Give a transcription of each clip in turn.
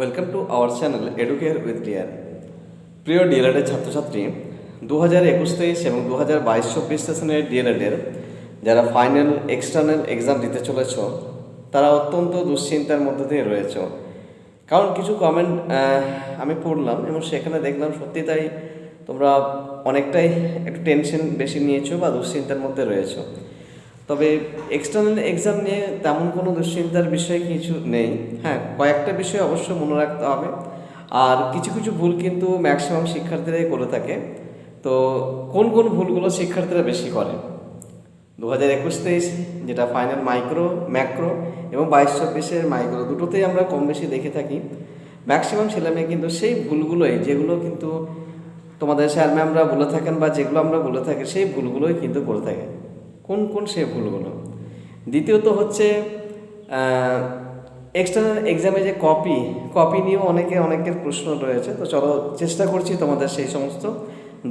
Welcome to our channel Educare with dear প্রিয় ডিএলএডের ছাত্রছাত্রী দু হাজার একুশ তেইশ এবং দু হাজার বাইশ চব্বিশ সেশনের ডিএলএডের যারা ফাইনাল এক্সটার্নাল এক্সাম দিতে চলেছ, তারা অত্যন্ত দুশ্চিন্তার মধ্যে দিয়ে রয়েছ। কারণ কিছু কমেন্ট আমি পড়লাম এবং সেখানে দেখলাম সত্যি তাই তোমরা অনেকটাই একটু টেনশন বেশি নিয়েছো বা দুশ্চিন্তার মধ্যে রয়েছো। তবে এক্সটার্নাল এক্সাম নিয়ে তেমন কোনো দুশ্চিন্তার বিষয় কিছু নেই। হ্যাঁ কয়েকটা বিষয় অবশ্য মনে রাখতে হবে। আর কিছু কিছু ভুল কিন্তু ম্যাক্সিমাম শিক্ষার্থীরাই করে থাকে। তো কোন কোন ভুলগুলো শিক্ষার্থীরা বেশি করে? দু হাজার একুশ তেইশ, যেটা ফাইনাল মাইক্রো ম্যাক্রো এবং বাইশ চব্বিশের মাইক্রো দুটোতেই আমরা কম বেশি দেখে থাকি। ম্যাক্সিমাম ছেলেমেয়ে কিন্তু সেই ভুলগুলোই, যেগুলো কিন্তু তোমাদের স্যার ম্যামরা বলে থাকেন বা যেগুলো আমরা বলে থাকি, সেই ভুলগুলোই কিন্তু করে থাকে। কোন কোন সে ভুলগুলো? দ্বিতীয়ত হচ্ছে এক্সটার্নাল এক্সামে যে কপি কপি নিয়েও অনেকে, অনেকের প্রশ্ন রয়েছে। তো চলো চেষ্টা করছি তোমাদের সেই সমস্ত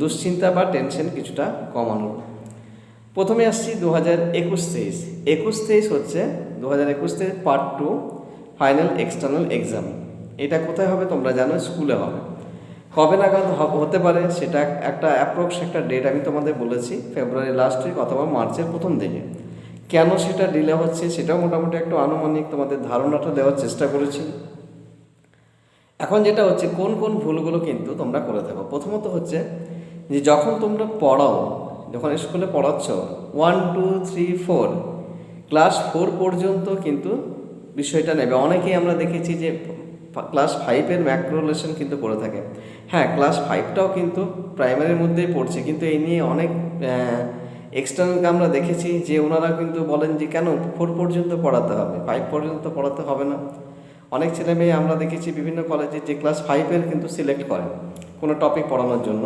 দুশ্চিন্তা বা টেনশন কিছুটা কমানোর। প্রথমে আসছি দু হাজার একুশ তেইশ। একুশ তেইশ হচ্ছে দু হাজার একুশ তেইশ part two final external exam এটা কোথায় হবে তোমরা জানো? স্কুলে হবে। কবে নাগাদ হতে পারে, সেটা একটা অ্যাপ্রক্স একটা ডেট আমি তোমাদের বলেছি ফেব্রুয়ারি লাস্ট উইক অথবা মার্চের প্রথম দিকে। কেন সেটা ডিলে হচ্ছে সেটাও মোটামুটি একটু আনুমানিক তোমাদের ধারণাটা দেওয়ার চেষ্টা করেছি। এখন যেটা হচ্ছে, কোন কোন ভুলগুলো কিন্তু তোমরা করে থাকো। প্রথমত হচ্ছে যে যখন তোমরা পড়াও, যখন স্কুলে পড়াচ্ছ one two three four class four পর্যন্ত কিন্তু বিষয়টা নেবে। অনেকেই আমরা দেখেছি যে ক্লাস ফাইভের ম্যাক্রোলেশন কিন্তু করে থাকে। হ্যাঁ ক্লাস ফাইভটাও কিন্তু প্রাইমারির মধ্যেই পড়ছে, কিন্তু এই নিয়ে অনেক এক্সটার্নালকে আমরা দেখেছি যে ওনারা কিন্তু বলেন যে কেন ফোর পর্যন্ত পড়াতে হবে ফাইভ পর্যন্ত পড়াতে হবে না। অনেক ছেলে মেয়ে আমরা দেখেছি বিভিন্ন কলেজে যে ক্লাস ফাইভের কিন্তু সিলেক্ট করে কোনো টপিক পড়ানোর জন্য।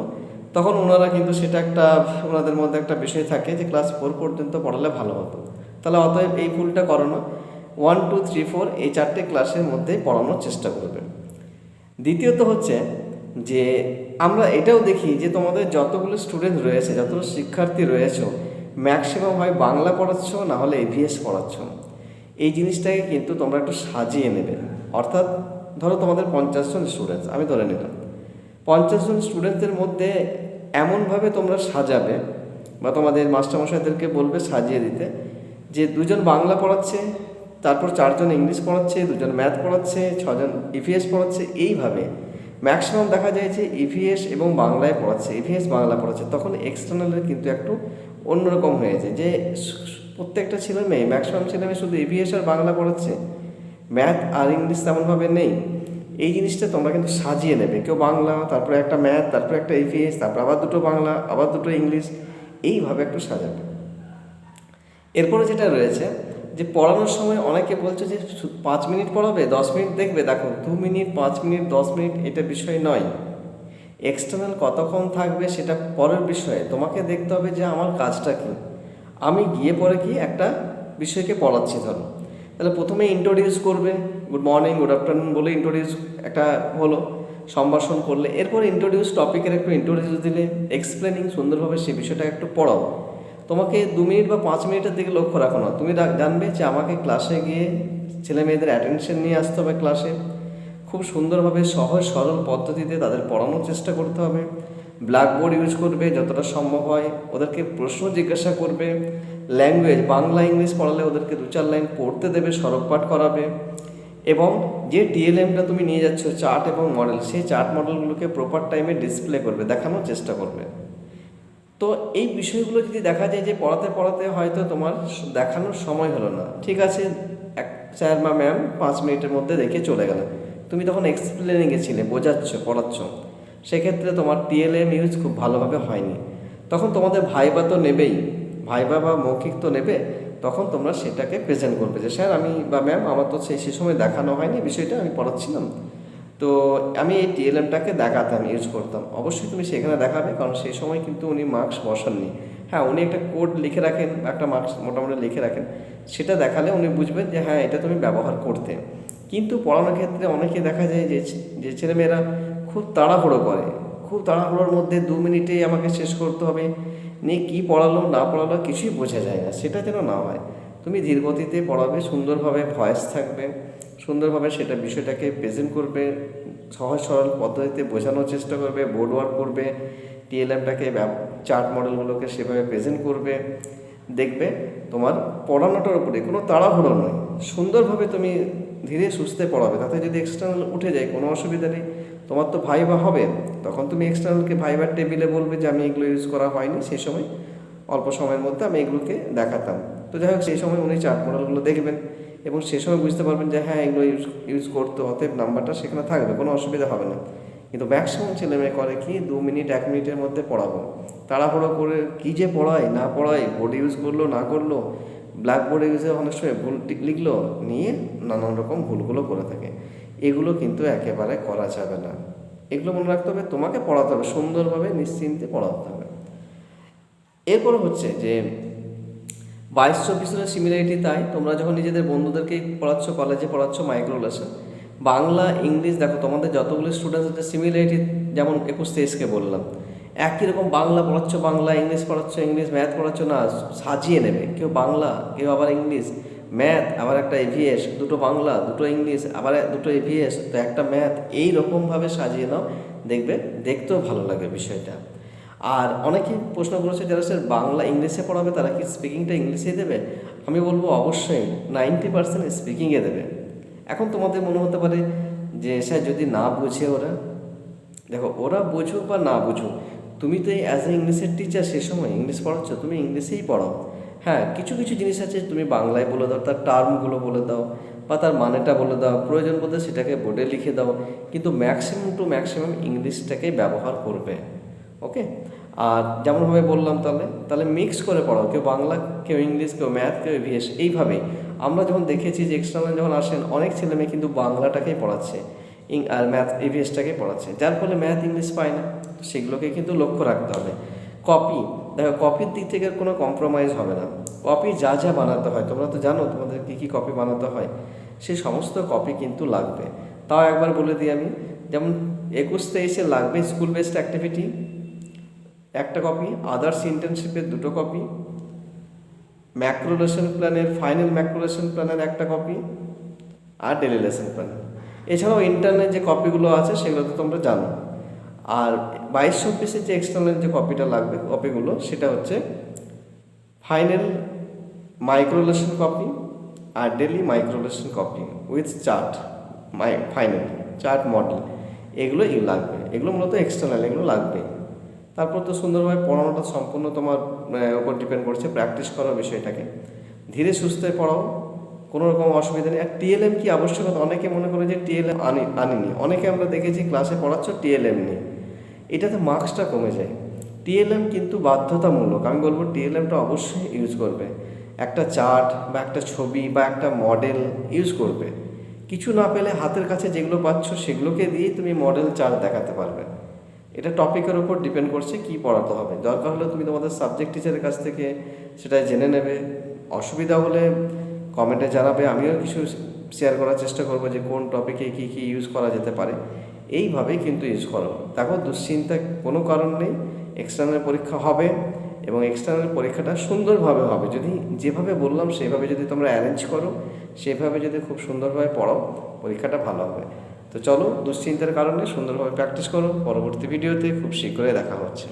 তখন ওনারা কিন্তু সেটা একটা, ওনাদের মধ্যে একটা বিষয় থাকে যে ক্লাস ফোর পর্যন্ত পড়ালে ভালো হতো। তাহলে অতএব এই ভুলটা করো না। ওয়ান, টু, থ্রি, ফোর এই চারটে ক্লাসের মধ্যেই পড়ানোর চেষ্টা করবে। দ্বিতীয়ত হচ্ছে যে আমরা এটাও দেখি যে তোমাদের যতগুলো স্টুডেন্ট রয়েছে, যতগুলো শিক্ষার্থী রয়েছে ম্যাক্সিমাম হয় বাংলা পড়াচ্ছ, না হলে এভিএস পড়াচ্ছ। এই জিনিসটাকে কিন্তু তোমরা একটু সাজিয়ে নেবে। অর্থাৎ ধরো তোমাদের পঞ্চাশ জন স্টুডেন্টস আমি ধরে নিলাম। পঞ্চাশ জন স্টুডেন্টদের মধ্যে এমনভাবে তোমরা সাজাবে বা তোমাদের মাস্টারমশাইদেরকে বলবে সাজিয়ে দিতে যে দুজন বাংলা পড়াচ্ছে তারপর চারজন ইংলিশ পড়াচ্ছে, দুজন ম্যাথ পড়াচ্ছে, ছজন ইভিএস পড়াচ্ছে, এইভাবে ম্যাক্সিমাম দেখা যায় যে ইভিএস এবং বাংলায় পড়াচ্ছে ইভিএস বাংলা পড়াচ্ছে, তখন এক্সটার্নালের কিন্তু একটু অন্যরকম হয়েছে যে প্রত্যেকটা ছেলে মেয়ে, ম্যাক্সিমাম ছেলে মেয়ে শুধু ইভিএস আর বাংলা পড়াচ্ছে, ম্যাথ আর ইংলিশ তেমনভাবে নেই। এই জিনিসটা তোমরা কিন্তু সাজিয়ে নেবে। কেউ বাংলা, তারপরে একটা ম্যাথ, তারপরে একটা ইভিএস তারপর আবার দুটো বাংলা, আবার দুটো ইংলিশ, এইভাবে একটু সাজাবে। এরপরে যেটা রয়েছে যে পড়ানোর সময় অনেকে বলছে যে পাঁচ মিনিট পড়াবে, দশ মিনিট দেখবে। দেখো, দু মিনিট, পাঁচ মিনিট, দশ মিনিট এটা বিষয় নয়। এক্সটার্নাল কতক্ষণ থাকবে সেটা পরের বিষয়ে। তোমাকে দেখতে হবে যে আমার কাজটা কী। আমি গিয়ে পরে কি একটা বিষয়কে পড়াচ্ছি, ধরো। তাহলে প্রথমে ইন্ট্রোডিউস করবে। গুড মর্নিং গুড আফটারনুন বলে ইন্ট্রোডিউস একটা হলো, সম্ভাষণ করলে। এরপর ইন্ট্রোডিউস টপিকের একটু ইন্ট্রোডিউস দিলে এক্সপ্লেনিং সুন্দরভাবে সেই বিষয়টা একটু পড়াও। তোমাকে দু মিনিট বা পাঁচ মিনিটের দিকে লক্ষ্য রাখো না। তুমি জানবে যে আমাকে ক্লাসে গিয়ে ছেলে মেয়েদের অ্যাটেনশন নিয়ে আসতে হবে ক্লাসে খুব সুন্দরভাবে সহজ, সরল পদ্ধতিতে তাদের পড়ানোর চেষ্টা করতে হবে। ব্ল্যাকবোর্ড ইউজ করবে যতটা সম্ভব হয়। ওদেরকে প্রশ্ন জিজ্ঞাসা করবে। ল্যাঙ্গুয়েজ বাংলা ইংলিশ পড়ালে ওদেরকে দু চার লাইন পড়তে দেবে সড়ক পাঠ করাবে। এবং যে টিএলএমটা তুমি নিয়ে যাচ্ছ চার্ট এবং মডেল সেই চার্ট মডেলগুলোকে প্রপার টাইমে ডিসপ্লে করবে, দেখানোর চেষ্টা করবে। তো এই বিষয়গুলো যদি দেখা যায় যে পড়াতে পড়াতে হয়তো তোমার দেখানোর সময় হলো না। ঠিক আছে, এক স্যার বা ম্যাম পাঁচ মিনিটের মধ্যে দেখে চলে গেলে তুমি তখন এক্সপ্লেনে গেছিলে বোঝাচ্ছ, পড়াচ্ছ। সেক্ষেত্রে তোমার টিএলএম ইউজ খুব ভালোভাবে হয়নি। তখন তোমাদের ভাইবা তো নেবেই, ভাইবা বা মৌখিক তো নেবে, তখন তোমরা সেটাকে প্রেজেন্ট করবে যে, স্যার, আমি বা ম্যাম, আমার তো সেই সময় দেখানো হয়নি, বিষয়টা আমি পড়াচ্ছিলাম। তো আমি এই টিএলএমটাকে দেখাতাম ইউজ করতাম। অবশ্যই তুমি সেখানে দেখাবে, কারণ সেই সময় কিন্তু উনি মার্কস বসাননি। হ্যাঁ উনি একটা কোড লিখে রাখেন, একটা মার্কস মোটামুটি লিখে রাখেন। সেটা দেখালে উনি বুঝবেন যে হ্যাঁ এটা তুমি ব্যবহার করতে। কিন্তু পড়ানোর ক্ষেত্রে অনেকে দেখা যায় যে যে ছেলেমেয়েরা খুব তাড়াহুড়ো করে। খুব তাড়াহুড়োর মধ্যে দু মিনিটেই আমাকে শেষ করতে হবে। নিয়ে কী পড়ালো, না পড়ালো কিছুই বোঝা যায় না। সেটা যেন না হয়। তুমি ধীরগতিতে পড়াবে, সুন্দরভাবে ভয়েস থাকবে। সুন্দরভাবে সেটা বিষয়টাকে প্রেজেন্ট করবে, সহজ সরল পদ্ধতিতে বোঝানোর চেষ্টা করবে বোর্ড ওয়ার্ক করবে টিএলএমটাকে চার্ট মডেলগুলোকে সেভাবে প্রেজেন্ট করবে, দেখবে তোমার পড়ানোটার উপরে কোনো তাড়াহুড়ো নয়। সুন্দরভাবে তুমি ধীরে সুস্থে পড়াবে, তাতে যদি এক্সটার্নাল উঠে যায়, কোনো অসুবিধা নেই। তোমার তো ভাইবা হবে, তখন তুমি এক্সটার্নালকে ভাইবার টেবিলে বলবে যে, আমি এগুলো ইউজ করা হয়নি। সেই সময় অল্প সময়ের মধ্যে আমি এগুলোকে দেখাতাম। তো যাই হোক, সেই সময় উনি চার্ট মডেলগুলো দেখবেন। এবং সে সময় বুঝতে পারবেন যে হ্যাঁ এগুলো ইউজ ইউজ করতে, অতএব নাম্বারটা সেখানে থাকবে, কোনো অসুবিধা হবে না। কিন্তু ম্যাক্সিমাম ছেলে মেয়ে করে কি, দু মিনিট, এক মিনিটের মধ্যে পড়াবো। তাড়াহুড়ো করে কী যে পড়ায়, না পড়ায় বোর্ড ইউজ করল, না করল ব্ল্যাকবোর্ডে ইউজে অনেক সময় ভুল লিখলো, নিয়ে নানান রকম ভুলগুলো করে থাকে। এগুলো কিন্তু একেবারে করা যাবে না। এগুলো মনে রাখতে হবে, তোমাকে পড়াতে হবে, সুন্দরভাবে, নিশ্চিন্তে পড়াতে হবে। এরপর হচ্ছে যে বাইশ চব্বিশের সিমিলারিটি তাই তোমরা যখন নিজেদের বন্ধুদেরকে পড়াচ্ছ কলেজে পড়াচ্ছ মাইক্রো লেসন বাংলা, ইংলিশ দেখো, তোমাদের যতগুলো স্টুডেন্টস আছে সিমিলারিটি যেমন একুশ তেইশকে বললাম, একই রকম বাংলা পড়াচ্ছ, বাংলা, ইংলিশ পড়াচ্ছ, ইংলিশ ম্যাথ পড়াচ্ছ, না, সাজিয়ে নেবে। কেউ বাংলা, কেউ আবার ইংলিশ ম্যাথ আবার একটা এভিএস দুটো বাংলা, দুটো ইংলিশ, আবার দুটো এভিএস তো একটা ম্যাথ এই রকমভাবে সাজিয়ে নাও, দেখবে, দেখতেও ভালো লাগে বিষয়টা। আর অনেকেই প্রশ্ন করেছে যারা স্যার বাংলা ইংলিশে পড়াবে তারা কি স্পিকিংটা ইংলিশে দেবে? আমি বলব অবশ্যই নাইনটি পার্সেন্ট স্পিকিংয়ে দেবে। এখন তোমাদের মনে হতে পারে যে স্যার যদি না বুঝে ওরা, দেখো ওরা বুঝুক বা না বুঝুক, তুমি তো অ্যাজ এ ইংলিশের টিচার সে সময় ইংলিশ পড়াচ্ছ, তুমি ইংলিশেই পড়াও। হ্যাঁ কিছু কিছু জিনিস আছে তুমি বাংলায় বলে দাও, তার টার্মগুলো বলে দাও বা তার মানেটা বলে দাও, প্রয়োজন বোধে সেটাকে বোর্ডে লিখে দাও, কিন্তু ম্যাক্সিমাম টু ম্যাক্সিমাম ইংলিশটাকেই ব্যবহার করবে। ওকে আর যেমনভাবে বললাম তাহলে তাহলে মিক্স করে পড়াও। কেউ বাংলা, কেউ ইংলিশ, কেউ ম্যাথ কেউ ইভিএস এইভাবেই। আমরা যখন দেখেছি যে এক্সটার্নাল যখন আসেন, অনেক ছেলেমেয়ে কিন্তু বাংলাটাকেই পড়াচ্ছে। ইং, আর ম্যাথ ইভিএসটাকে পড়াচ্ছে। যার ফলে ম্যাথ ইংলিশ পায় না। সেগুলোকে কিন্তু লক্ষ্য রাখতে হবে। কপি দেখো কপির দিক থেকে কোনো কম্প্রোমাইজ হবে না। কপি যা যা বানাতে হয়, তোমরা তো জানো তোমাদের কী কী কপি বানাতে হয় সেই সমস্ত কপি কিন্তু লাগবে। তাও একবার বলে দিই আমি, যেমন একুশ তেইশে লাগবে স্কুল বেসড অ্যাক্টিভিটি একটা কপি আদার্স ইন্টার্নশিপের দুটো কপি ম্যাক্রোলেশন প্ল্যানের ফাইনাল ম্যাক্রোলেশন প্ল্যানের একটা কপি আর ডেলি লেসন প্ল্যান এছাড়াও ইন্টারনেট যে কপিগুলো আছে সেগুলো তো তোমরা জানো। আর বাইশ চব্বিশের যে এক্সটার্নাল যে কপিটা লাগবে কপিগুলো সেটা হচ্ছে final micro lesson copy R daily micro lesson copy with chart my final chart model এগুলো লাগবে। এগুলো মূলত এক্সটার্নাল এগুলো লাগবে। তারপর তো সুন্দরভাবে পড়ানোটা সম্পূর্ণ তোমার উপর ডিপেন্ড করছে প্র্যাকটিস করার বিষয়টাকে। ধীরে সুস্থে পড়াও, কোনো রকম অসুবিধা নেই। আর টিএলএম কি আবশ্যকতা? অনেকে মনে করে যে টিএলএম আনি, আনিনি। অনেকে আমরা দেখেছি ক্লাসে পড়াচ্ছ টিএলএম নেই এটাতে মার্কসটা কমে যায়। টিএলএম কিন্তু বাধ্যতামূলক। আমি বলব টিএলএমটা অবশ্যই ইউজ করবে। একটা চার্ট বা একটা ছবি বা একটা মডেল ইউজ করবে। কিছু না পেলে হাতের কাছে যেগুলো পাচ্ছ সেগুলোকে দিয়েই তুমি মডেল চার্ট দেখাতে পারবে। এটা টপিকের উপর ডিপেন্ড করছে কি পড়াতে হবে। দরকার হলে তুমি তোমাদের সাবজেক্ট টিচারের কাছ থেকে সেটা জেনে নেবে। অসুবিধা হলে কমেন্টে জানাবে, আমিও কিছু শেয়ার করার চেষ্টা করব যে কোন টপিকে কী কী ইউজ করা যেতে পারে। এইভাবেই কিন্তু ইউজ করো। দেখো, দুশ্চিন্তা কোনো কারণ নেই এক্সটার্নাল পরীক্ষা হবে এবং এক্সটার্নাল পরীক্ষাটা সুন্দরভাবে হবে। যদি যেভাবে বললাম সেভাবে যদি তোমরা অ্যারেঞ্জ করো সেভাবে যদি খুব সুন্দরভাবে পড়ো পরীক্ষাটা ভালো হবে। তো চলো দুশ্চিন্তার কারণে সুন্দরভাবে প্র্যাকটিস করো পরবর্তী ভিডিওতে খুব শীঘ্রই দেখা হচ্ছে।